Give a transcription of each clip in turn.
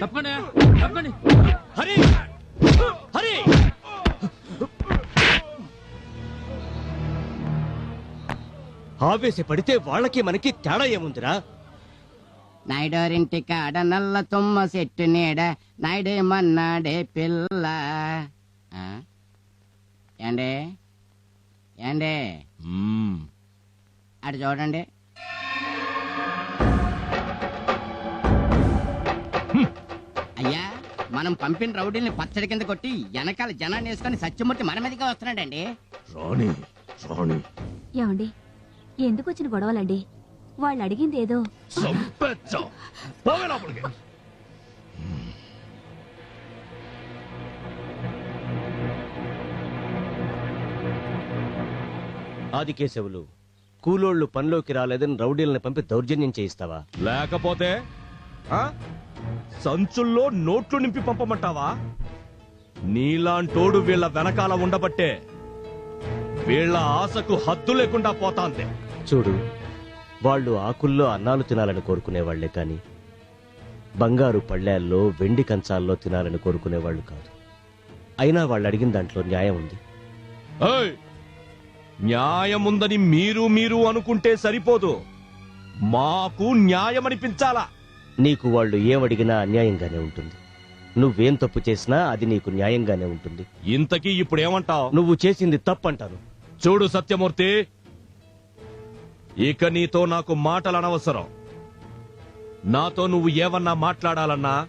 తప్పకుండా తప్పండి హరి! హరి! ఆవేశపడితే వాళ్ళకి మనకి తేడా ఏముందిరా? నాయుడోరింటి కాడ నల్ల తుమ్మ చెట్టు నీడ నాయుడే మన్నాడే పిల్ల? ఏండే? ఏండే? అటు చూడండి. మనం పంపిన రౌడీల్ని పచ్చడి కింద కొట్టి వెనకాల జనాన్ని వేసుకొని సత్యమూర్తి మన మీదకే వస్తున్నాడండి. రాణి రాణి. ఏమండి? ఎందుకు వచ్చిన గొడవలండి? వాళ్ళు అడిగింది ఏదో. పోవే లోపలికి. ఆదికేశవులు కూలోళ్ళు పనిలోకి రాలేదని రౌడీలను పంపి దౌర్జన్యం చేయిస్తావా? లేకపోతే ఆ? సంచుల్లో నోట్లు నింపి పంపమంటావా? నీలాంటోడు వీళ్ళ వెనకాల ఉండబట్టే వీళ్ళ ఆశకు హద్దు లేకుండా పోతాంది. చూడు వాళ్ళు ఆకుల్లో అన్నాలు తినాలని కోరుకునేవాళ్ళే కాని బంగారు పళ్ళేల్లో వెండి కంచాల్లో తినాలని కోరుకునేవాళ్ళు కాదు. అయినా వాళ్ళు అడిగిన దాంట్లో న్యాయం ఉంది. ఏయ్! న్యాయముందని మీరు మీరు అనుకుంటే సరిపోదు. మాకు న్యాయం అనిపించాలా నీకు వాళ్ళు ఏమడిగినా అన్యాయంగానే ఉంటుంది. నువ్వేం తప్పు చేసినా అది నీకు న్యాయంగానే ఉంటుంది. ఇంతకీ ఇప్పుడేమంటావు? నువ్వు చేసింది తప్పంటాను. చూడు సత్యమూర్తి ఇక నీతో నాకు మాటలు అనవసరం నాతో నువ్వు ఏమన్నా మాట్లాడాలన్నా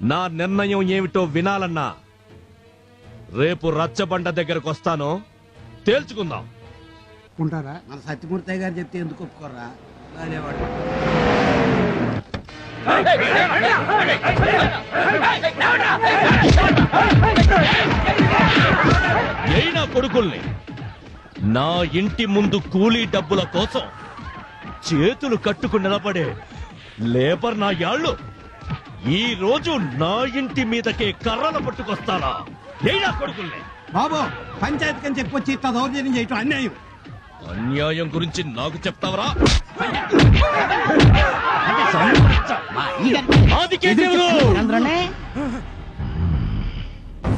నా నిర్ణయం ఏమిటో వినాలన్నా రేపు రచ్చబండ దగ్గరకు వస్తాను తేల్చుకుందాం. ఉంటారా మన సత్యమూర్తి గారు చెప్తే ఎందుకు ఒప్పుకోరా అయినా కొడుకుల్ని నా ఇంటి ముందు కూలీ డబ్బుల కోసం చేతులు కట్టుకు నిలబడే లేబర్ నా యాళ్ళు ఈ రోజు నా ఇంటి మీదకే కర్రలు పట్టుకొస్తానా అయినా కొడుకుల్ని. బాబు పంచాయతీ కని చెప్పొచ్చి ఇట్లా దౌర్జన్యం చేయటం అన్యాయం. అన్యాయం గురించి నాకు చెప్తావరా!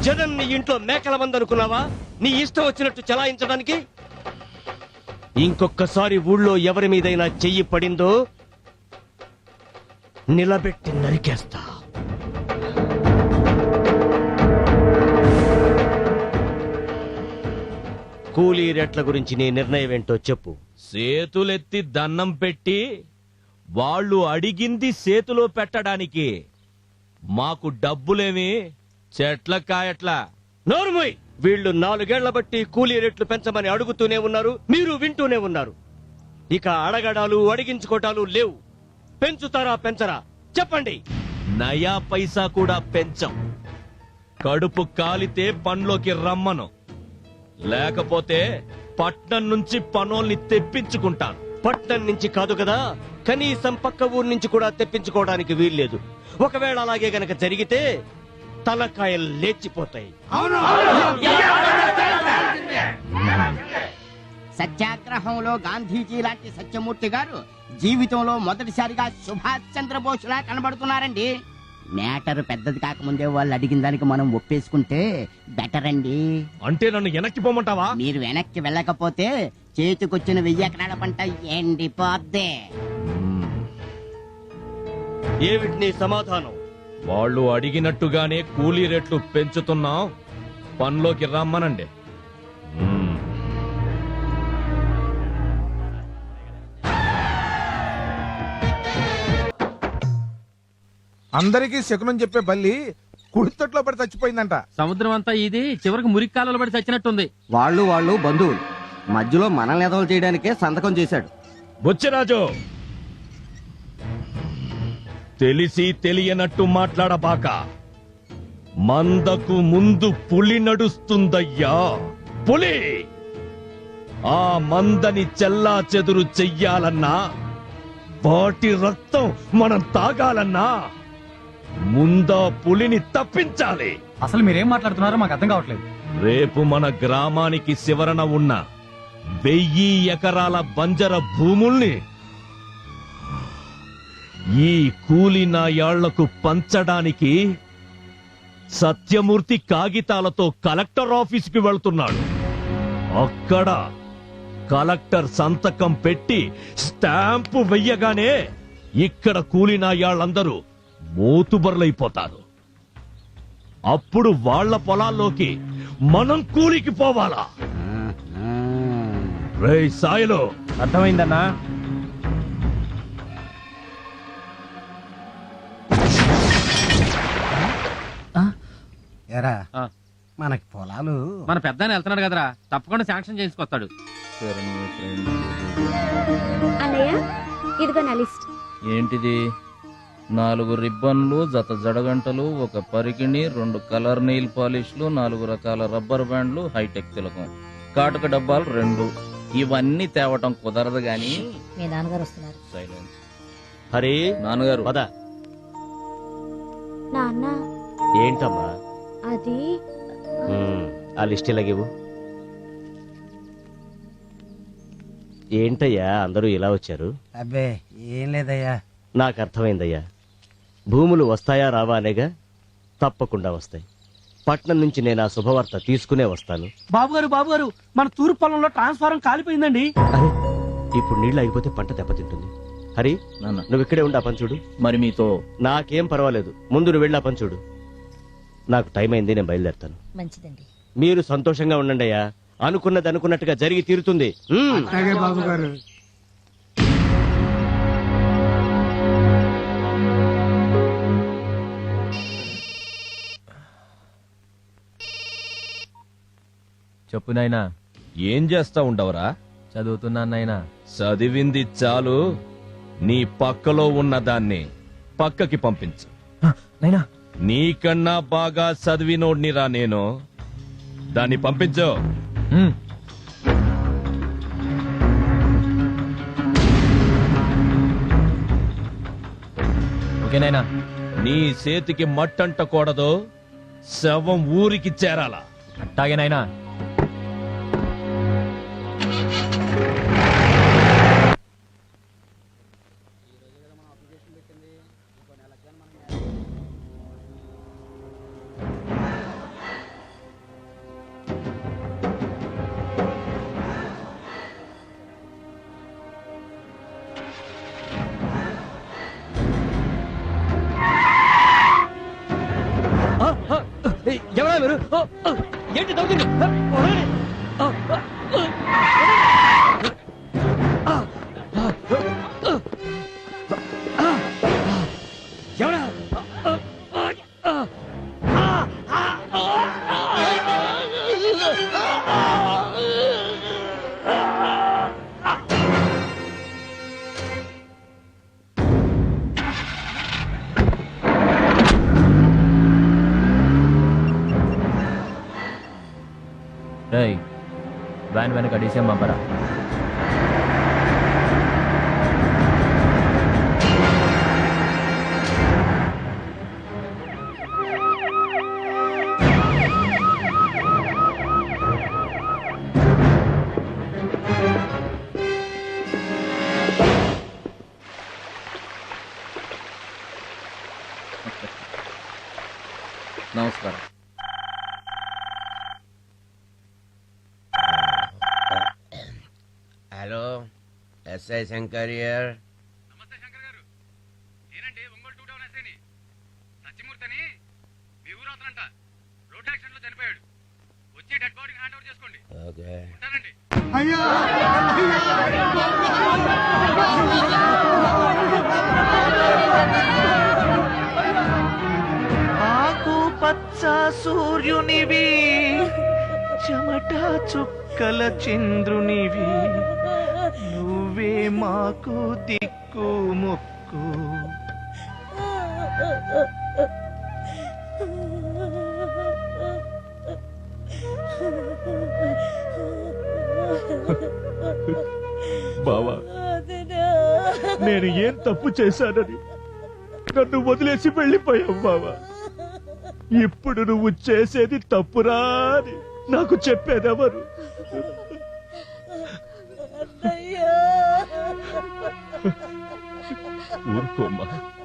జగన్ నీ ఇంట్లో మేకల మంది అనుకున్నావా? నీ ఇష్టం వచ్చినట్టు చలాయించడానికి? ఇంకొక్కసారి ఊళ్ళో ఎవరి మీదైనా చెయ్యి పడిందో నిలబెట్టి నరికేస్తా. కూలీ రేట్ల గురించి నీ నిర్ణయం ఏంటో చెప్పు. చేతులెత్తి దన్నం పెట్టి వాళ్ళు అడిగింది చేతిలో పెట్టడానికి. మాకు డబ్బులేమి? చెట్ల కాయట్లా నోరుమోయ్! వీళ్ళు నాలుగేళ్ళ బట్టి కూలీ రేట్లు పెంచమని అడుగుతూనే ఉన్నారు మీరు వింటూనే ఉన్నారు. ఇక అడగడాలు అడిగించుకోటాలు లేవు. పెంచుతారా పెంచరా? చెప్పండి. నయా పైసా కూడా పెంచం. కడుపు కాలితే పనిలోకి రమ్మను. లేకపోతే పట్నం నుంచి పనోల్ని తెప్పించుకుంటాను. పట్నం నుంచి కాదు కదా? కనీసం పక్క ఊరు నుంచి కూడా తెప్పించుకోవడానికి వీల్లేదు. ఒకవేళ అలాగే గనక జరిగితే తలకాయలు లేచిపోతాయి. సత్యాగ్రహంలో గాంధీజీ లాంటి సత్యమూర్తి గారు జీవితంలో మొదటిసారిగా సుభాష్ చంద్రబోస్ లా కనబడుతున్నారండి. మ్యాటర్ పెద్దది కాకముందే వాళ్ళు అడిగిన దానికి మనం ఒప్పేసుకుంటే బెటర్ అండి. అంటే నన్ను వెనక్కి పోమంటావా? మీరు వెనక్కి వెళ్ళకపోతే చేతికొచ్చిన వెయ్యి ఎకరాల పంట ఎండిపోద్దే. ఏమిటి నీ సమాధానం? వాళ్ళు అడిగినట్టుగానే కూలీ రేట్లు పెంచుతున్నాం. పనిలోకి రమ్మనండి. అందరికీ శకునం చెప్పే బల్లి కుడితొట్లో పడి చచ్చిపోయిందంట. సముద్రం అంతా ఇది చివరికి మురికి కాలంలో పడి చచ్చినట్టుంది. వాళ్ళు వాళ్ళు బంధువులు. మధ్యలో మనల్ని ఎదవలు చేయడానికే సంతకం చేశాడు. బుచ్చిరాజు! తెలిసి తెలియనట్టు మాట్లాడబాక. మందకు ముందు పులి నడుస్తుందయ్యా. పులి! ఆ మందని చెల్లా చెదురు చెయ్యాలన్నా వాటి రక్తం మనం తాగాలన్నా ముందా పులిని తప్పించాలి. అసలు మీరేం మాట్లాడుతున్నారో మాకు అర్థం కావట్లేదు. రేపు మన గ్రామానికి శివరణ ఉన్న వెయ్యి ఎకరాల బంజర భూముల్ని ఈ కూలి నాయాళ్ళకు పంచడానికి సత్యమూర్తి కాగితాలతో కలెక్టర్ ఆఫీసుకి వెళ్తున్నాడు. అక్కడ కలెక్టర్ సంతకం పెట్టి స్టాంపు వెయ్యగానే ఇక్కడ కూలి నాయాళ్ళందరూ మోతుబరులైపోతారు. అప్పుడు వాళ్ళ పొలాల్లోకి మనం కూలికి పోవాలా? రేయ్ సాయిలో. అర్థమైందన్నా? ఎరా ఆ. మనకి పొలాలు మన పెద్ద వెళ్తున్నాడు కదరా. తప్పకుండా శాంక్షన్ చేసుకొస్తాడు అన్నయ్య ఇదిగో నా లిస్ట్. ఏంటిది? నాలుగు రిబ్బన్లు జత జడగంటలు ఒక పరికిణి రెండు కలర్ నెయిల్ పాలిష్లు నాలుగు రకాల రబ్బర్ బ్యాండ్లు హైటెక్ తిలకం. కాటుక డబ్బాలు రెండు. ఇవన్నీ తేవటం కుదరదు గాని. మీ నాన్నగారు వస్తున్నారు. సైలెన్స్. హరి. నాన్నగారు. పద. నాన్న. ఏంటమ్మా? అది ఉమ్, ఆ లిస్ట్ ఇలాగివ్వు ఏంటయ్యా అందరూ ఇలా వచ్చారు? అబ్బే ఏం లేదయ్యా. నాకు అర్థమైందయ్యా. భూములు వస్తాయా రావా అనేగా? తప్పకుండా వస్తాయి. పట్నం నుంచి నేను ఆ శుభవార్త తీసుకునే వస్తాను. బాబు గారు బాబు గారు మన తూర్పు పొలంలో ట్రాన్స్ఫారం కాలిపోయిందండి. అరే ఇప్పుడు నీళ్ళు అయిపోతే పంట దెబ్బతింటుంది. హరి నాన్న. నువ్వు ఇక్కడే ఉండి ఆ పని చూడు. మరి మీతో నాకేం పర్వాలేదు. ముందు నువ్వు వెళ్ళి ఆ పని చూడు. నాకు టైం అయింది నేను బయలుదేరుతాను. మంచిదండి. మీరు సంతోషంగా ఉండండి అయ్యా. అనుకున్నది అనుకున్నట్టుగా జరిగి తీరుతుంది. ఉమ్. అలాగే బాబు గారు చెప్పు నాయనా. ఏం చేస్తా ఉండవరా? చదువుతున్నా నాయనా. చదివింది చాలు. నీ పక్కలో ఉన్న దాన్ని పక్కకి పంపించు. నైనా నీకన్నా బాగా చదివినోడ్నిరా నేను. దాన్ని పంపించు. ఓకే నైనా నీ చేతికి మట్టంటకూడదు. శవం ఊరికి చేరాలా. అట్టాగే నైనా మీరు ఏంటి దౌర్జన్యం? van venaka DCM mampara. Namaskar. SI Shankar here నేనండి ఒంగోలు టూ టౌన్ ఎస్ఐని. సత్యమూర్తి అని మీ ఊరు అవుతానంట. రోడ్ యాక్సిడెంట్లో చనిపోయాడు. వచ్చి డెడ్ బాడీ హ్యాండ్ ఓవర్ చేసుకోండి. ఓకే. ఉంటానండి. ఆకు పచ్చ సూర్యునివి చెమట చుక్కల చంద్రునివి. నువ్వే మాకు దిక్కు మొక్కు. బావా నేను ఏం తప్పు చేశానని నన్ను వదిలేసి వెళ్ళిపోయావు బావా. ఇప్పుడు నువ్వు చేసేది తప్పురా అని నాకు చెప్పేదెవరు? 我懂了。